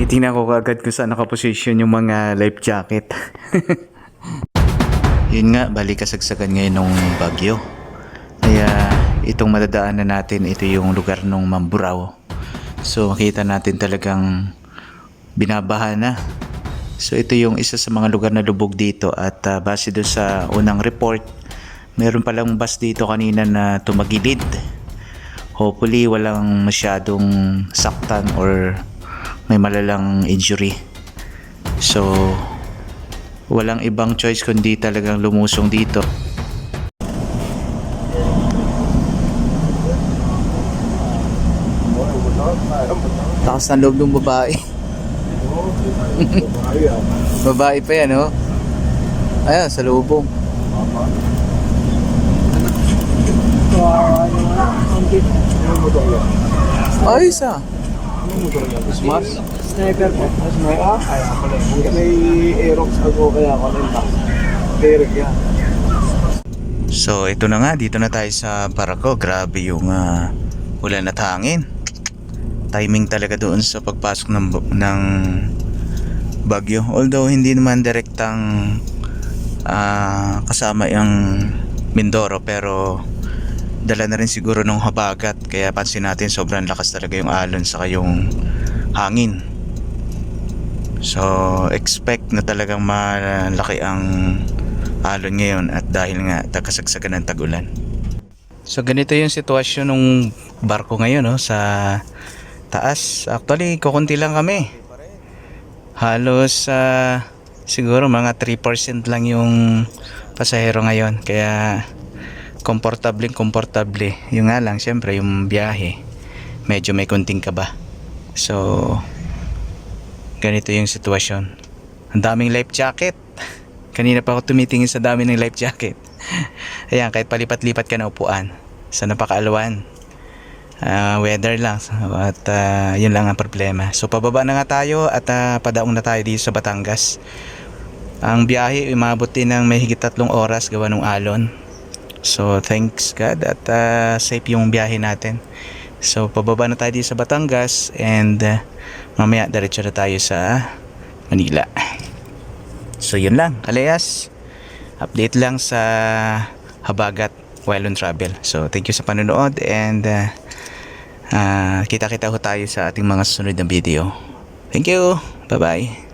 Tinitingnan ko agad kung saan nakaposisyon yung mga life jacket. Yun nga, balik kasagsagan ngayon ng bagyo. Kaya itong madadaanan natin, ito yung lugar ng Mamburao. So makita natin talagang binabaha na. So ito yung isa sa mga lugar na lubog dito at ah, base doon sa unang report, meron palang bus dito kanina na tumagilid. Hopefully walang masyadong saktan or may malalang injury. So walang ibang choice kundi talagang lumusong dito. Takas ng loob ng babae. babae pa yan, oh. Ayan, sa lubong. Ayos ah. Mas? Sniper po. Sniper? Ah, kaya pala. May Aerox ako kaya ako rin ba? Derek yan. So ito na nga, dito na tayo sa Barako. Grabe yung ah, ulan at hangin. Timing talaga doon sa pagpasok ng, ng bagyo. Although hindi naman direktang ah, kasama yung Mindoro pero dala na rin siguro ng habagat kaya pansin natin sobrang lakas talaga yung alon sa yung hangin. So expect na talagang malaki ang alon ngayon at dahil nga takasagsagan ng tagulan. So ganito yung sitwasyon ng barko ngayon no, sa taas. Actually, kukunti lang kami. Halos ah, siguro mga 3% lang yung pasahero ngayon. Kaya komportable komportable. Yung nga lang, syempre yung biyahe, medyo may kunting kaba. So, ganito yung sitwasyon. Ang daming life jacket. Kanina pa ako tumitingin sa dami ng life jacket. Ayan, kahit palipat-lipat ka na upuan sa napakaalwan. Ah, weather lang at ah, yun lang ang problema. So pababa na nga tayo at ah, padaong na tayo dito sa Batangas. Ang biyahe umabot din ng may higit tatlong oras gawa ng alon. So thanks God at ah, safe yung biyahe natin. So pababa na tayo dito sa Batangas and ah, mamaya diretso na tayo sa Manila. So yun lang, Kalayas. Update lang sa Habagat while on travel. So thank you sa panonood and uh, uh, kita-kita ho tayo sa ating mga susunod na video. Thank you. Bye-bye.